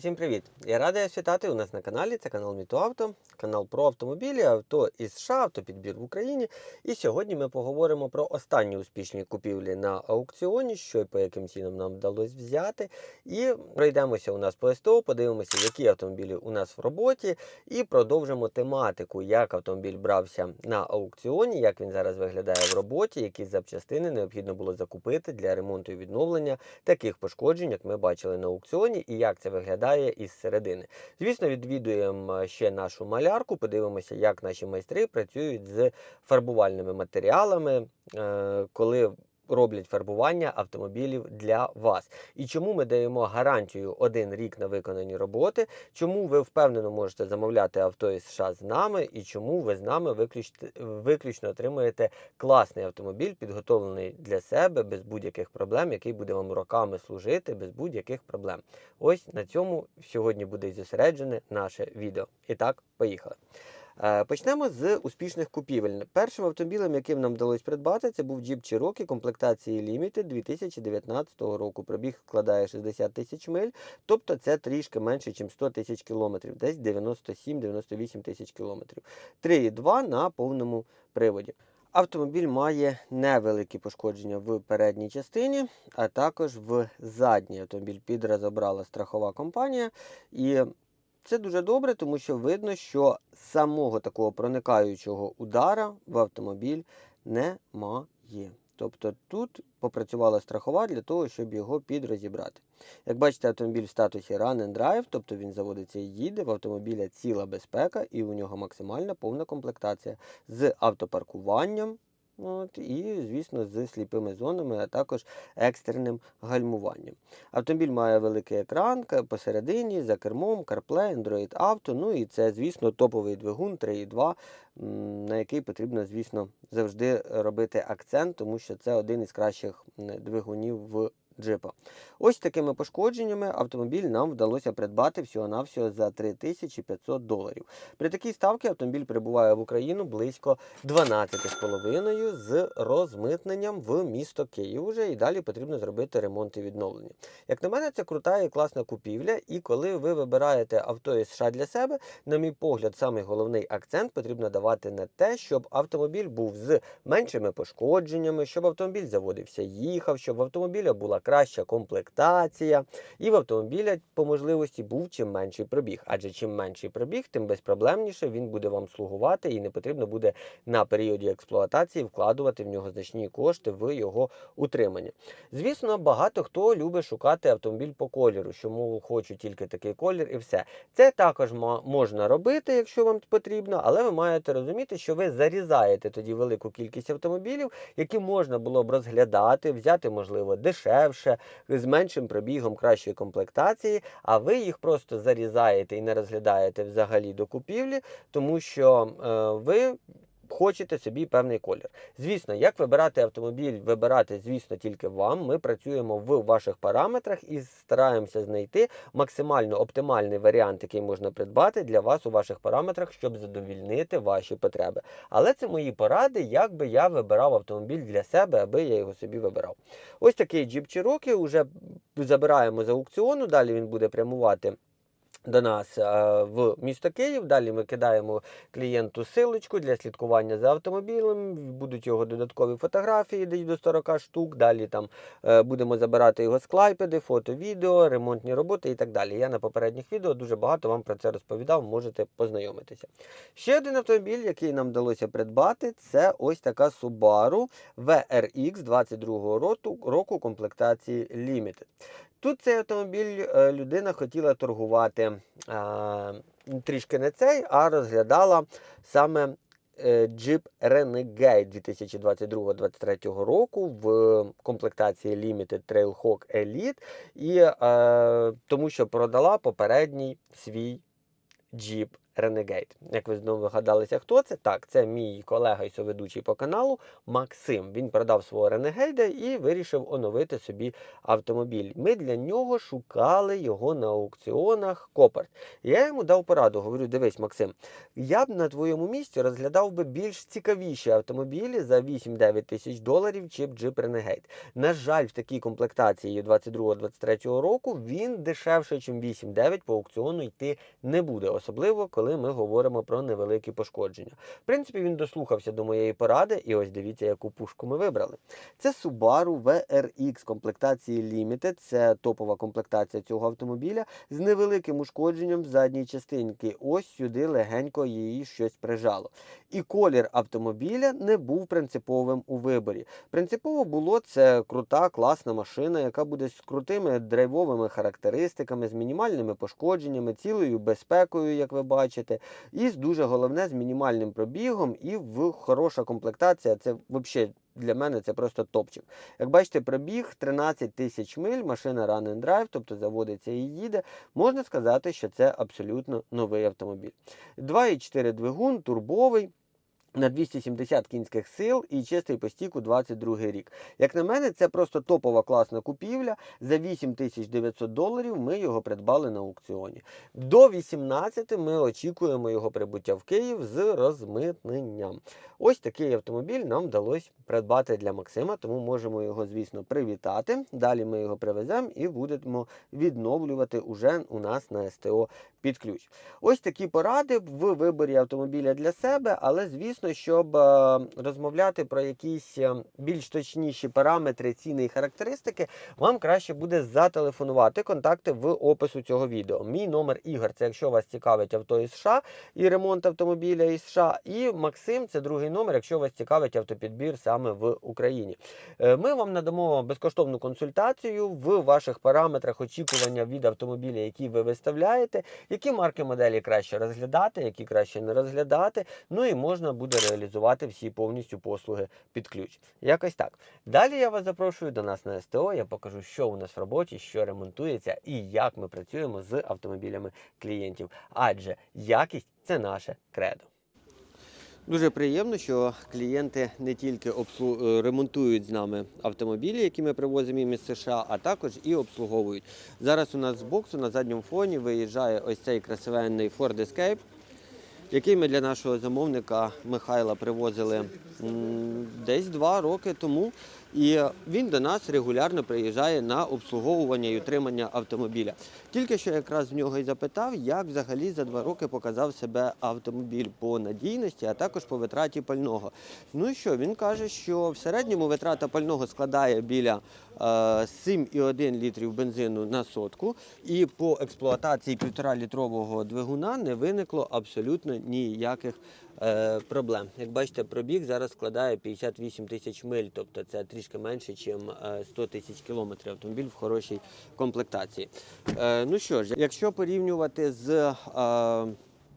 Всім привіт! Я радий вас вітати у нас на каналі. Це канал Мітоавто, канал про автомобілі, авто із США, автопідбір в Україні. І сьогодні ми поговоримо про останні успішні купівлі на аукціоні, що і по яким цінам нам вдалося взяти. І пройдемося у нас по СТО, подивимося, які автомобілі у нас в роботі, і продовжимо тематику, як автомобіль брався на аукціоні, як він зараз виглядає в роботі, які запчастини необхідно було закупити для ремонту і відновлення таких пошкоджень, як ми бачили на аукціоні, і як це виглядає із середини. Звісно, відвідуємо ще нашу малярку, подивимося, як наші майстри працюють з фарбувальними матеріалами, е, коли роблять фарбування автомобілів для вас. І чому ми даємо гарантію один рік на виконані роботи, чому ви впевнено можете замовляти авто із США з нами, і чому ви з нами виключно, виключно отримуєте класний автомобіль, підготовлений для себе без будь-яких проблем, який буде вам роками служити без будь-яких проблем. Ось на цьому сьогодні буде зосереджене наше відео. І так, поїхали. Е, Почнемо з успішних купівель. Першим автомобілем, яким нам вдалося придбати, це був Jeep Cherokee комплектації Limited 2019 року. Пробіг складає 60 тисяч миль, тобто це трішки менше, ніж 100 тисяч кілометрів, десь 97-98 тисяч кілометрів. 3,2 на повному приводі. Автомобіль має невеликі пошкодження в передній частині, а також в задній автомобіль підрозобрала страхова компанія. І це дуже добре, тому що видно, що самого такого проникаючого удара в автомобіль немає. Тобто тут попрацювала страхова для того, щоб його підрозібрати. Як бачите, автомобіль в статусі Run and Drive, тобто він заводиться і їде, в автомобіля ціла безпека і у нього максимальна повна комплектація з автопаркуванням. От, і, звісно, з сліпими зонами, а також екстреним гальмуванням. Автомобіль має великий екран посередині, за кермом, CarPlay, Android Auto. Ну і це, звісно, топовий двигун 3.2, на який потрібно, звісно, завжди робити акцент, тому що це один із кращих двигунів в джипа. Ось такими пошкодженнями автомобіль нам вдалося придбати всього-навсього за 3500 доларів. При такій ставці автомобіль прибуває в Україну близько 12,5 з розмитненням в місто Київ уже і далі потрібно зробити ремонт і відновлення. Як на мене, це крута і класна купівля. І коли ви вибираєте авто із США для себе, на мій погляд, самий головний акцент потрібно давати на те, щоб автомобіль був з меншими пошкодженнями, щоб автомобіль заводився, їхав, щоб в автомобіля була краща комплектація, і в автомобіля по можливості був чим менший пробіг. Адже чим менший пробіг, тим безпроблемніше він буде вам слугувати, і не потрібно буде на періоді експлуатації вкладувати в нього значні кошти в його утримання. Звісно, багато хто любить шукати автомобіль по кольору, що мов хочу тільки такий колір і все. Це також можна робити, якщо вам потрібно, але ви маєте розуміти, що ви зарізаєте тоді велику кількість автомобілів, які можна було б розглядати, взяти, можливо, дешевше, з меншим пробігом кращої комплектації, а ви їх просто зарізаєте і не розглядаєте взагалі до купівлі, тому що е, ви. Хочете собі певний колір. Звісно, як вибирати автомобіль, вибирати, звісно, тільки вам. Ми працюємо в ваших параметрах і стараємося знайти максимально оптимальний варіант, який можна придбати для вас у ваших параметрах, щоб задовільнити ваші потреби. Але це мої поради, як би я вибирав автомобіль для себе, аби я його собі вибирав. Ось такий Jeep Cherokee вже забираємо з аукціону, далі він буде прямувати. До нас е, в місто Київ. Далі ми кидаємо клієнту силочку для слідкування за автомобілем. Будуть його додаткові фотографії, десь до 40 штук. Далі там е, будемо забирати його з клайпеди, фото, відео, ремонтні роботи і так далі. Я на попередніх відео дуже багато вам про це розповідав, можете познайомитися. Ще один автомобіль, який нам вдалося придбати, це ось така Subaru VRX 22 року, року комплектації Limited. Тут цей автомобіль е, людина хотіла торгувати трішки не цей, а розглядала саме е, Jeep Renegade 2022-2023 року в комплектації Limited Trailhawk Elite, і, е, тому що продала попередній свій Jeep Renegade. Як ви знову вигадалися, хто це? Так, це мій колега і соведучий по каналу Максим. Він продав свого Renegade і вирішив оновити собі автомобіль. Ми для нього шукали його на аукціонах Копарт. Я йому дав пораду. Говорю: дивись, Максим, я б на твоєму місці розглядав би більш цікавіші автомобілі за 8-9 тисяч доларів, чим Jeep Renegade. На жаль, в такій комплектації 22-23 року він дешевше, ніж 8-9 по аукціону йти не буде, особливо коли ми говоримо про невеликі пошкодження. В принципі, він дослухався до моєї поради, і ось дивіться, яку пушку ми вибрали. Це Subaru WRX комплектації Limited. Це топова комплектація цього автомобіля з невеликим ушкодженням в задній частинки. Ось сюди легенько її щось прижало. І колір автомобіля не був принциповим у виборі. Принципово було це крута, класна машина, яка буде з крутими драйвовими характеристиками, з мінімальними пошкодженнями, цілою безпекою, як ви бачите, і дуже головне з мінімальним пробігом і в хороша комплектація. Це взагалі. Для мене це просто топчик. Як бачите, пробіг 13 тисяч миль, машина Run and Drive, тобто заводиться і їде. Можна сказати, що це абсолютно новий автомобіль. 2,4 двигун, турбовий. На 270 кінських сил і чистий по стіку 22 рік. Як на мене, це просто топова класна купівля. За 8900 доларів ми його придбали на аукціоні. До 18 ми очікуємо його прибуття в Київ з розмитненням. Ось такий автомобіль нам вдалося придбати для Максима, тому можемо його, звісно, привітати. Далі ми його привеземо і будемо відновлювати уже у нас на СТО під ключ. Ось такі поради в виборі автомобіля для себе, але звісно, щоб е, розмовляти про якісь е, більш точніші параметри, ціни і характеристики, вам краще буде зателефонувати. Контакти в опису цього відео. Мій номер Ігор, це якщо вас цікавить авто із США і ремонт автомобіля із США. І Максим це другий номер, якщо вас цікавить автопідбір саме в Україні. Е, Ми вам надамо безкоштовну консультацію в ваших параметрах очікування від автомобіля, який ви виставляєте, які марки моделі краще розглядати, які краще не розглядати. Ну і можна буде реалізувати всі повністю послуги під ключ. Якось так. Далі я вас запрошую до нас на СТО. Я покажу, що у нас в роботі, що ремонтується і як ми працюємо з автомобілями клієнтів. Адже якість це наше кредо. Дуже приємно, що клієнти не тільки обслу... е, ремонтують з нами автомобілі, які ми привозимо їм із США, а також і обслуговують. Зараз у нас з боксу на задньому фоні виїжджає ось цей красивенний Ford Escape, який ми для нашого замовника Михайла привозили десь два роки тому. І він до нас регулярно приїжджає на обслуговування і утримання автомобіля. Тільки що якраз в нього і запитав, як взагалі за два роки показав себе автомобіль по надійності, а також по витраті пального. Ну і що, він каже, що в середньому витрата пального складає біля 7,1 літрів бензину на сотку, і по експлуатації 1,5 літрового двигуна не виникло абсолютно ніяких е, проблем. Як бачите, пробіг зараз складає 58 тисяч миль, тобто це трішки менше, ніж 100 тисяч кілометрів. Автомобіль в хорошій комплектації. Е, ну що ж, якщо порівнювати з е,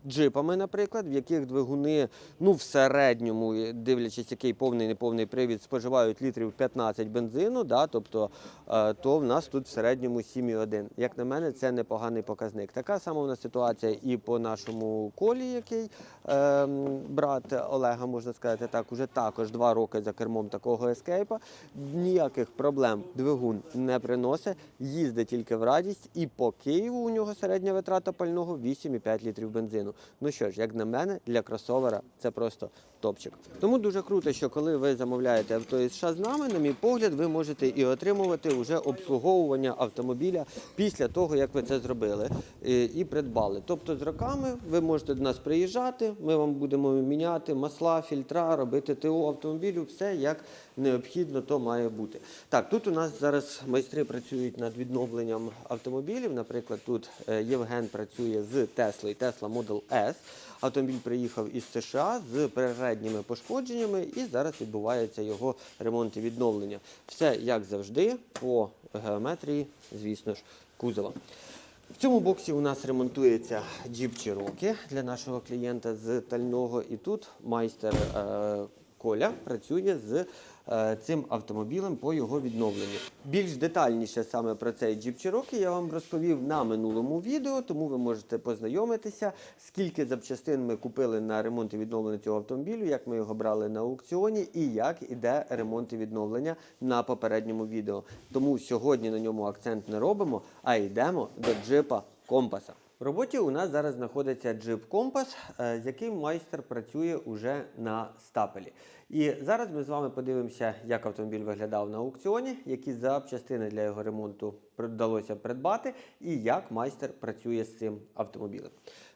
джипами, наприклад, в яких двигуни, ну в середньому, дивлячись, який повний неповний привід, споживають літрів 15 бензину, да, тобто, е, то в нас тут в середньому 7,1. Як на мене, це непоганий показник. Така сама у нас ситуація і по нашому колі, який е, брат Олега, можна сказати так, уже також два роки за кермом такого ескейпа. Ніяких проблем двигун не приносить, їздить тільки в радість, і по Києву у нього середня витрата пального 8,5 літрів бензину. Ну що ж, як на мене, для кросовера це просто топчик. Тому дуже круто, що коли ви замовляєте авто із США з нами, на мій погляд, ви можете і отримувати вже обслуговування автомобіля після того, як ви це зробили і, і придбали. Тобто з роками ви можете до нас приїжджати, ми вам будемо міняти масла, фільтра, робити ТО автомобілю, все як необхідно, то має бути. Так, тут у нас зараз майстри працюють над відновленням автомобілів. Наприклад, тут е, Євген працює з Теслою, Tesla Model S. Автомобіль приїхав із США з передніми пошкодженнями, і зараз відбувається його ремонт і відновлення. Все як завжди, по геометрії, звісно ж, кузова. В цьому боксі у нас ремонтується Jeep Cherokee для нашого клієнта з Тального. І тут майстер е, Коля працює з цим автомобілем по його відновленню. Більш детальніше саме про цей Jeep Cherokee я вам розповів на минулому відео, тому ви можете познайомитися, скільки запчастин ми купили на ремонт і відновлення цього автомобілю, як ми його брали на аукціоні і як іде ремонт і відновлення на попередньому відео. Тому сьогодні на ньому акцент не робимо, а йдемо до джипа компаса. В роботі у нас зараз знаходиться джип компас, е, з яким майстер працює уже на стапелі. І зараз ми з вами подивимося, як автомобіль виглядав на аукціоні, які запчастини для його ремонту вдалося придбати, і як майстер працює з цим автомобілем.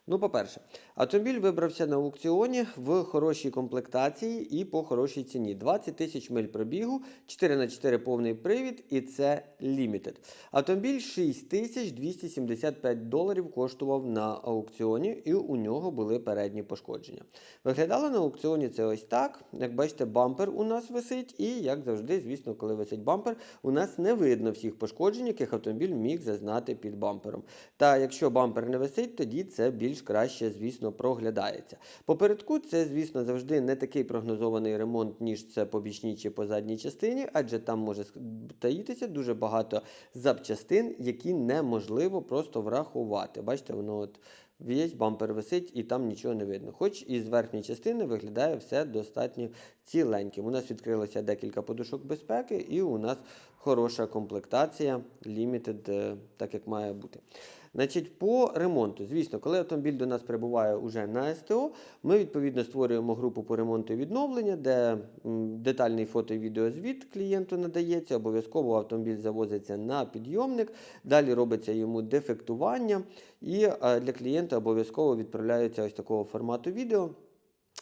Ну, по-перше, автомобіль вибрався на аукціоні в хорошій комплектації і по хорошій ціні. 20 тисяч миль пробігу, 4х4 повний привід, і це Limited. Автомобіль 6275 доларів коштував на аукціоні, і у нього були передні пошкодження. Виглядало на аукціоні це ось так. Як бачите, бампер у нас висить, і як завжди, звісно, коли висить бампер, у нас не видно всіх пошкоджень, яких автомобіль міг зазнати під бампером. Та якщо бампер не висить, тоді це більш краще, звісно, проглядається. Попередку це, звісно, завжди не такий прогнозований ремонт, ніж це по бічній чи по задній частині, адже там може таїтися дуже багато запчастин, які неможливо просто врахувати. Бачите, воно от. Весь бампер висить і там нічого не видно. Хоч із верхньої частини виглядає все достатньо ціленьким. У нас відкрилося декілька подушок безпеки, і у нас хороша комплектація е, так як має бути. Значить, по ремонту, звісно, коли автомобіль до нас прибуває уже на СТО, ми відповідно створюємо групу по ремонту і відновлення, де детальний фото і відеозвіт клієнту надається. Обов'язково автомобіль завозиться на підйомник, далі робиться йому дефектування, і е, для клієнта обов'язково відправляється ось такого формату відео.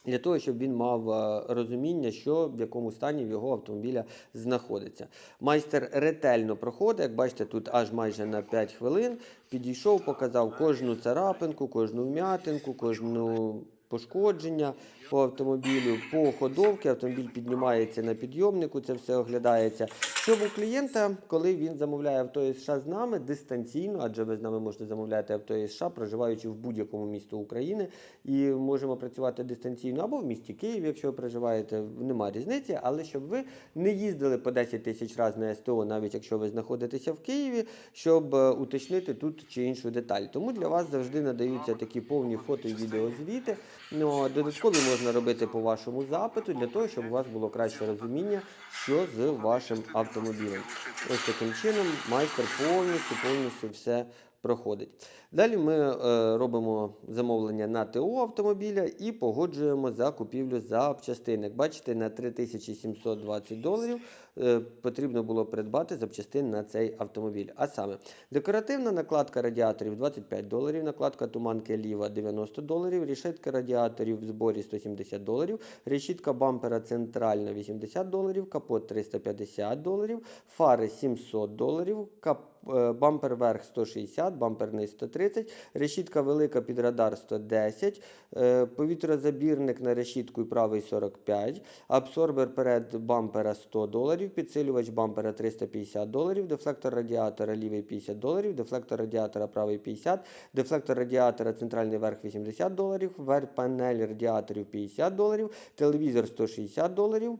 Для того, щоб він мав е, розуміння, що в якому стані в його автомобіля знаходиться. Майстер ретельно проходить, як бачите, тут аж майже на 5 хвилин підійшов, показав кожну царапинку, кожну вм'ятинку, кожну пошкодження по автомобілю, по ходовці. Автомобіль піднімається на підйомнику, це все оглядається. Щоб у клієнта, коли він замовляє авто із США з нами дистанційно, адже ви з нами можете замовляти авто із США, проживаючи в будь-якому місті України, і можемо працювати дистанційно або в місті Київ, якщо ви проживаєте, нема різниці, але щоб ви не їздили по 10 тисяч разів на СТО, навіть якщо ви знаходитеся в Києві, щоб е, уточнити тут чи іншу деталь. Тому для вас завжди надаються такі повні фото і відеозвіти. Ну, додаткові можна робити по вашому запиту для того, щоб у вас було краще розуміння, що з вашим автомобілем. Ось таким чином майстер повністю повністю все проходить. Далі ми е, робимо замовлення на ТО автомобіля і погоджуємо закупівлю запчастин. Як бачите, на 3720 доларів е, потрібно було придбати запчастин на цей автомобіль. А саме декоративна накладка радіаторів 25 доларів, накладка туманки ліва 90 доларів, решетка радіаторів в зборі 170 доларів, решітка бампера центральна 80 доларів, капот 350 доларів, фари 700 доларів, кап е, бампер верх 160, бампер низ 130, решітка велика під радар 110, е, повітрозабірник на решітку і правий 45, абсорбер перед бампера 100 доларів, підсилювач бампера 350 доларів, дефлектор радіатора лівий 50 доларів, дефлектор радіатора правий 50, дефлектор радіатора центральний верх 80 доларів, панель радіаторів 50 доларів, телевізор 160 доларів.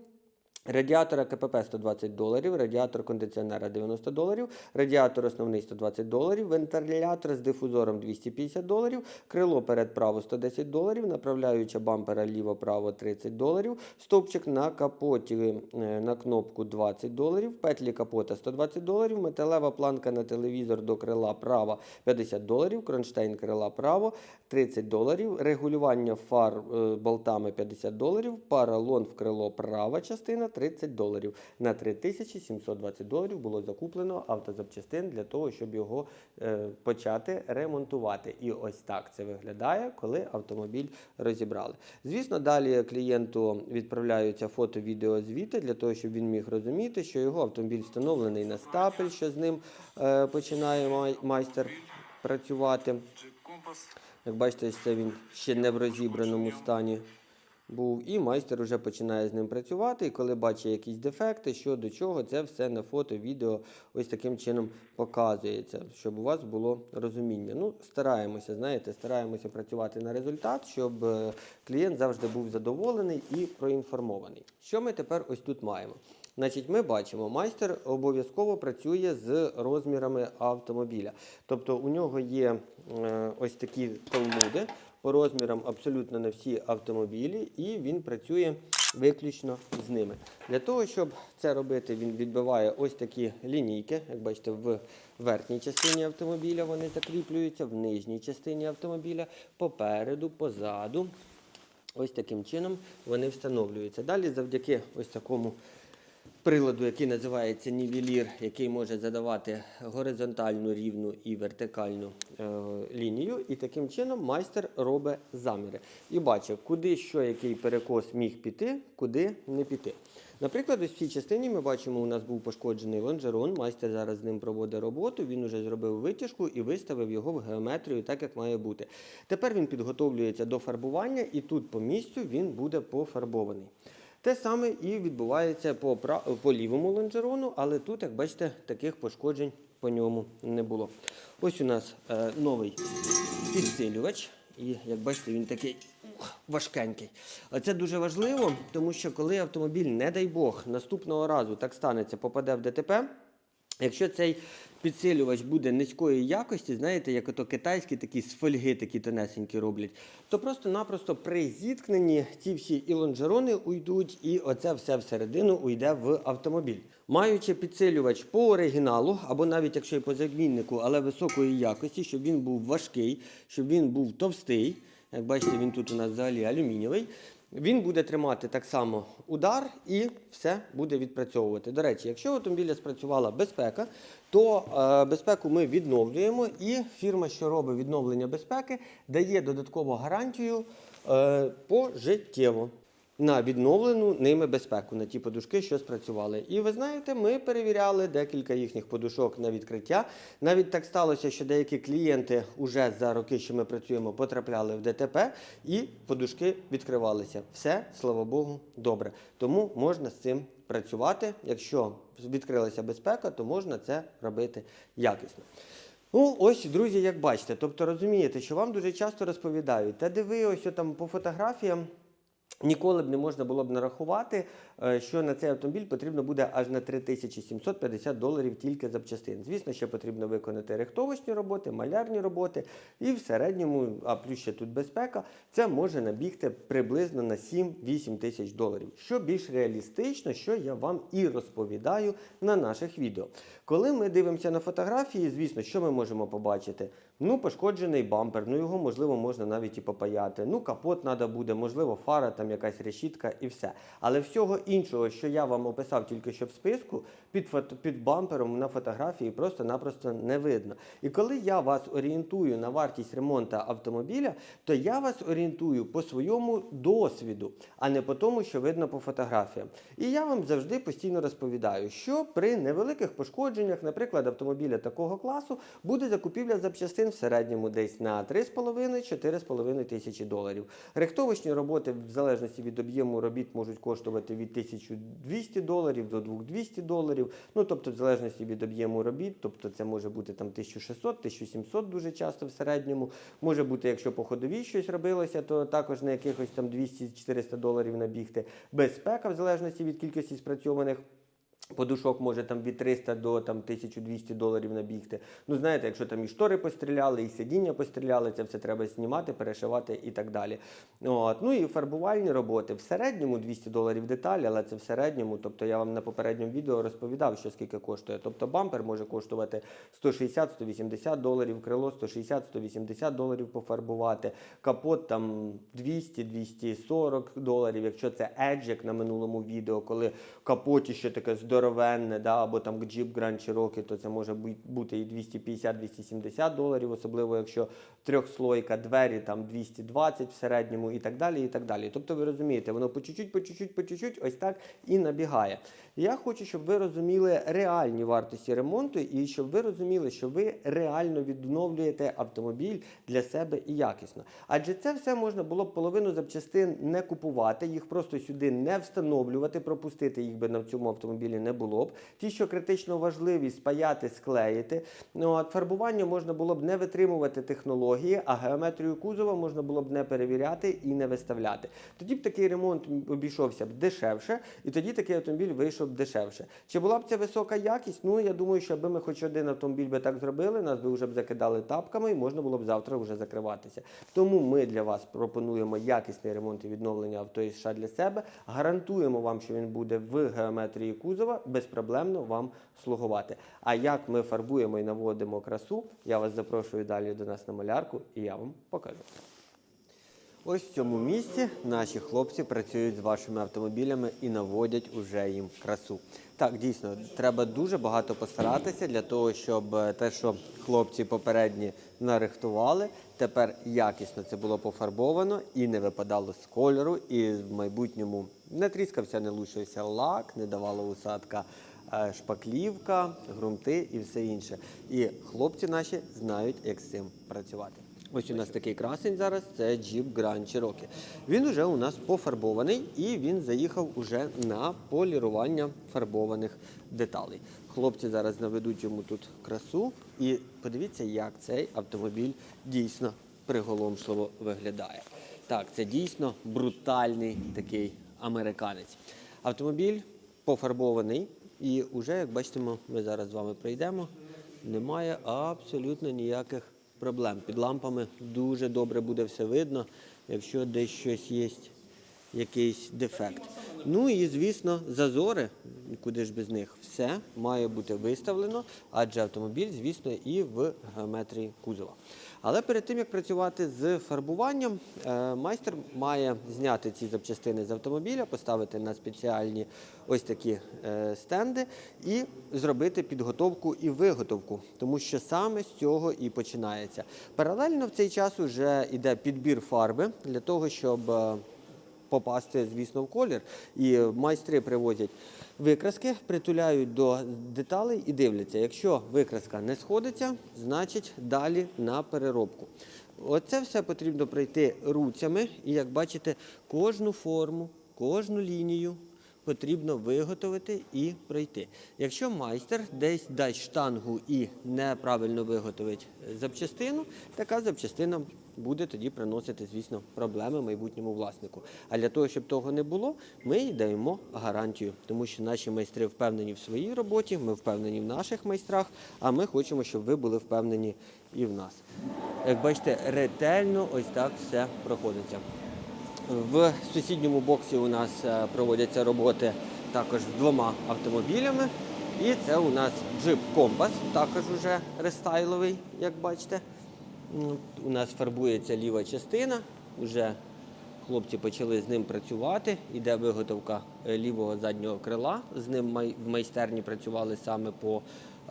Радіатора КПП 120 доларів, радіатор кондиціонера 90 доларів, радіатор основний 120 доларів, вентилятор з дифузором 250 доларів, крило перед право 110 доларів, направляюча бампера ліво-право 30 доларів, стовпчик на капоті е, на кнопку 20 доларів, петлі капота 120 доларів, металева планка на телевізор до крила права 50 доларів, кронштейн крила право 30 доларів, регулювання фар е, болтами 50 доларів, паралон в крило права частина 30 доларів. На 3720 доларів було закуплено автозапчастин для того, щоб його е, почати ремонтувати. І ось так це виглядає, коли автомобіль розібрали. Звісно, далі клієнту відправляються фото, відео, звіти для того, щоб він міг розуміти, що його автомобіль встановлений на стапель, що з ним е, починає май- майстер працювати. Як бачите, це він ще не в розібраному стані. Був, і майстер вже починає з ним працювати. І коли бачить якісь дефекти, що до чого, це все на фото, відео ось таким чином показується, щоб у вас було розуміння. Ну, стараємося, знаєте, стараємося працювати на результат, щоб е, клієнт завжди був задоволений і проінформований. Що ми тепер ось тут маємо? Значить, ми бачимо, майстер обов'язково працює з розмірами автомобіля. Тобто у нього є е, ось такі талмуди по розмірам абсолютно на всі автомобілі, і він працює виключно з ними. Для того, щоб це робити, він відбиває ось такі лінійки. Як бачите, в верхній частині автомобіля вони закріплюються, в нижній частині автомобіля, попереду, позаду. Ось таким чином вони встановлюються. Далі, завдяки ось такому приладу, який називається нівелір, який може задавати горизонтальну рівну і вертикальну е, лінію. І таким чином майстер робить заміри. І бачить, куди що, який перекос міг піти, куди не піти. Наприклад, ось в цій частині ми бачимо, у нас був пошкоджений лонжерон. Майстер зараз з ним проводить роботу. Він вже зробив витяжку і виставив його в геометрію, так як має бути. Тепер він підготовлюється до фарбування, і тут по місцю він буде пофарбований. Те саме і відбувається по, по лівому лонжерону, але тут, як бачите, таких пошкоджень по ньому не було. Ось у нас е, новий підсилювач. І як бачите, він такий важкенький. Це дуже важливо, тому що коли автомобіль, не дай Бог, наступного разу так станеться, попаде в ДТП. Якщо цей підсилювач буде низької якості, знаєте, як ото китайські такі з фольги такі тонесенькі роблять, то просто-напросто при зіткненні ці всі і лонжерони уйдуть, і оце все всередину уйде в автомобіль. Маючи підсилювач по оригіналу, або навіть якщо і по заміннику, але високої якості, щоб він був важкий, щоб він був товстий. Як бачите, він тут у нас взагалі алюмінієвий. Він буде тримати так само удар і все буде відпрацьовувати. До речі, якщо в автомобілі спрацювала безпека, то е, безпеку ми відновлюємо, і фірма, що робить відновлення безпеки, дає додаткову гарантію е, пожиттєво на відновлену ними безпеку, на ті подушки, що спрацювали. І ви знаєте, ми перевіряли декілька їхніх подушок на відкриття. Навіть так сталося, що деякі клієнти уже за роки, що ми працюємо, потрапляли в ДТП, і подушки відкривалися. Все, слава Богу, добре. Тому можна з цим працювати. Якщо відкрилася безпека, то можна це робити якісно. Ну, ось, друзі, як бачите, тобто розумієте, що вам дуже часто розповідають, та диви, ось там по фотографіям. Ніколи б не можна було б нарахувати, що на цей автомобіль потрібно буде аж на 3750 доларів тільки запчастин. Звісно, ще потрібно виконати рихтовочні роботи, малярні роботи, і в середньому, а плюс ще тут безпека, це може набігти приблизно на 7-8 тисяч доларів. Що більш реалістично, що я вам і розповідаю на наших відео. Коли ми дивимося на фотографії, звісно, що ми можемо побачити? Ну, пошкоджений бампер, ну його можливо можна навіть і попаяти. Ну, капот треба буде, можливо, фара, там якась решітка і все. Але всього іншого, що я вам описав тільки що в списку, під, фото, під бампером на фотографії просто-напросто не видно. І коли я вас орієнтую на вартість ремонту автомобіля, то я вас орієнтую по своєму досвіду, а не по тому, що видно по фотографіям. І я вам завжди постійно розповідаю, що при невеликих пошкодженнях, наприклад, автомобіля такого класу, буде закупівля запчастин в середньому десь на 3,5-4,5 тисячі доларів. Рихтовочні роботи, в залежності від об'єму робіт, можуть коштувати від 1200 доларів до 2200 доларів. Ну тобто, в залежності від об'єму робіт, тобто це може бути там 1600-1700 дуже часто в середньому. Може бути, якщо по ходовій щось робилося, то також на якихось там 200-400 доларів набігти. Безпека, в залежності від кількості спрацьованих. Подушок може там від 300 до там, 1200 доларів набігти. Ну, знаєте, якщо там і штори постріляли, і сидіння постріляли, це все треба знімати, перешивати і так далі. От. Ну і фарбувальні роботи. В середньому 200 доларів деталі, але це в середньому. Тобто я вам на попередньому відео розповідав, що скільки коштує. Тобто бампер може коштувати 160-180 доларів, крило 160-180 доларів пофарбувати, капот там 200-240 доларів. Якщо це як на минулому відео, коли капоті ще таке здоровенне, да, або там Jeep Grand Cherokee, то це може бути і 250-270 доларів, особливо якщо трьохслойка, двері там 220 в середньому і так далі. і так далі. Тобто ви розумієте, воно по чуть-чуть, по чуть-чуть, по чуть-чуть ось так і набігає. Я хочу, щоб ви розуміли реальні вартості ремонту і щоб ви розуміли, що ви реально відновлюєте автомобіль для себе і якісно. Адже це все можна було б половину запчастин не купувати, їх просто сюди не встановлювати, пропустити їх би на цьому автомобілі не було б. Ті, що критично важливі, спаяти, склеїти. Ну, от фарбування можна було б не витримувати технології, а геометрію кузова можна було б не перевіряти і не виставляти. Тоді б такий ремонт обійшовся б дешевше, і тоді такий автомобіль вийшов б дешевше. Чи була б це висока якість? Ну я думаю, що аби ми хоч один автомобіль би так зробили, нас би вже б закидали тапками, і можна було б завтра вже закриватися. Тому ми для вас пропонуємо якісний ремонт і відновлення авто із США для себе. Гарантуємо вам, що він буде в геометрії кузова, безпроблемно вам слугувати. А як ми фарбуємо і наводимо красу, я вас запрошую далі до нас на малярку, і я вам покажу. Ось в цьому місці наші хлопці працюють з вашими автомобілями і наводять уже їм красу. Так, дійсно, треба дуже багато постаратися для того, щоб е, те, що хлопці попередні нарихтували, тепер якісно це було пофарбовано і не випадало з кольору, і в майбутньому не тріскався, не лучився лак, не давала усадка е, шпаклівка, ґрунти і все інше. І хлопці наші знають, як з цим працювати. Ось у нас такий красень зараз, це Jeep Grand Cherokee. Він уже у нас пофарбований і він заїхав уже на полірування фарбованих деталей. Хлопці зараз наведуть йому тут красу і подивіться, як цей автомобіль дійсно приголомшливо виглядає. Так, це дійсно брутальний такий американець. Автомобіль пофарбований, і вже, як бачимо, ми зараз з вами пройдемо. Немає абсолютно ніяких проблем. Під лампами дуже добре буде все видно, якщо десь щось є, якийсь дефект. Ну і звісно, зазори, куди ж без них, все має бути виставлено, адже автомобіль, звісно, і в геометрії кузова. Але перед тим як працювати з фарбуванням, е, майстер має зняти ці запчастини з автомобіля, поставити на спеціальні ось такі е, стенди і зробити підготовку і виготовку, тому що саме з цього і починається. Паралельно в цей час вже йде підбір фарби для того, щоб е, попасти, звісно, в колір. І майстри привозять викраски, притуляють до деталей і дивляться. Якщо викраска не сходиться, значить далі на переробку. Оце все потрібно пройти руцями, і як бачите, кожну форму, кожну лінію потрібно виготовити і пройти. Якщо майстер десь дасть штангу і неправильно виготовить запчастину, така запчастина буде тоді приносити, звісно, проблеми майбутньому власнику. А для того, щоб того не було, ми й даємо гарантію, тому що наші майстри впевнені в своїй роботі, ми впевнені в наших майстрах, а ми хочемо, щоб ви були впевнені і в нас. Як бачите, ретельно ось так все проходиться. В сусідньому боксі у нас е, проводяться роботи також з двома автомобілями. І це у нас джип Компас, також уже рестайловий, як бачите. У нас фарбується ліва частина. Уже хлопці почали з ним працювати. Іде виготовка е, лівого заднього крила. З ним в майстерні працювали саме по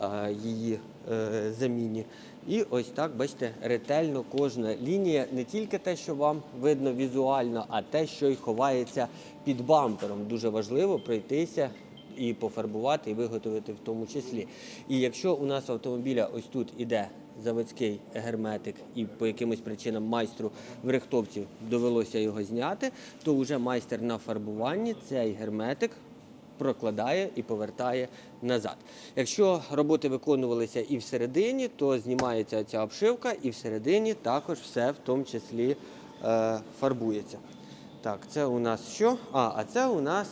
е, її е, заміні. І ось так, бачите, ретельно кожна лінія, не тільки те, що вам видно візуально, а те, що й ховається під бампером. Дуже важливо пройтися і пофарбувати, і виготовити в тому числі. І якщо у нас автомобіля ось тут іде заводський герметик, і по якимось причинам майстру в рихтовці довелося його зняти, то вже майстер на фарбуванні цей герметик прокладає і повертає назад. Якщо роботи виконувалися і всередині, то знімається ця обшивка, і всередині також все в тому числі е, фарбується. Так, це у нас що? А, а це у нас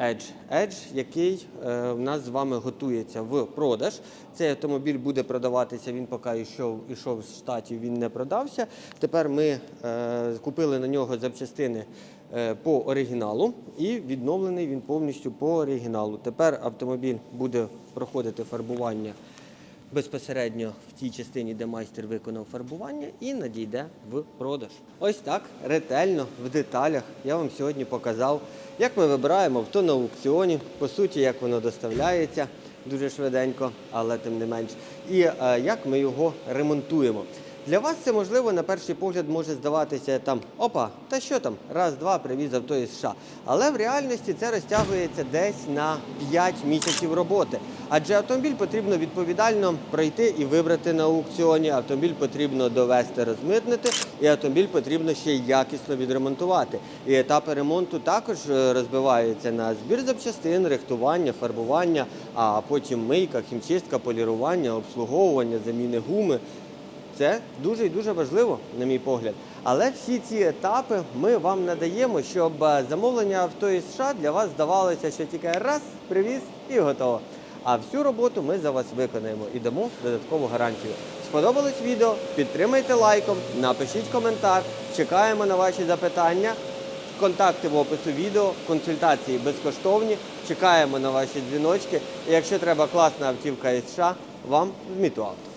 Edge. Edge, який е, в нас з вами готується в продаж. Цей автомобіль буде продаватися. Він поки йшов, йшов з штатів, він не продався. Тепер ми е, купили на нього запчастини е, по оригіналу і відновлений він повністю по оригіналу. Тепер автомобіль буде проходити фарбування безпосередньо в тій частині, де майстер виконав фарбування, і надійде в продаж. Ось так ретельно в деталях я вам сьогодні показав, як ми вибираємо авто на аукціоні, по суті, як воно доставляється дуже швиденько, але тим не менш, і е, як ми його ремонтуємо. Для вас це можливо на перший погляд може здаватися там опа, та що там, раз-два привіз авто із США. Але в реальності це розтягується десь на 5 місяців роботи. Адже автомобіль потрібно відповідально пройти і вибрати на аукціоні. Автомобіль потрібно довести, розмитнити, і автомобіль потрібно ще якісно відремонтувати. І етапи ремонту також е, розбиваються на збір запчастин, рихтування, фарбування, а потім мийка, хімчистка, полірування, обслуговування, заміни гуми. Це дуже і дуже важливо, на мій погляд. Але всі ці етапи ми вам надаємо, щоб е, замовлення авто із США для вас здавалося, що тільки раз, привіз і готово. А всю роботу ми за вас виконаємо і дамо додаткову гарантію. Сподобалось відео? Підтримайте лайком, напишіть коментар. Чекаємо на ваші запитання. Контакти в опису відео, консультації безкоштовні. Чекаємо на ваші дзвіночки. І якщо треба класна автівка із США, вам в Мітуавто.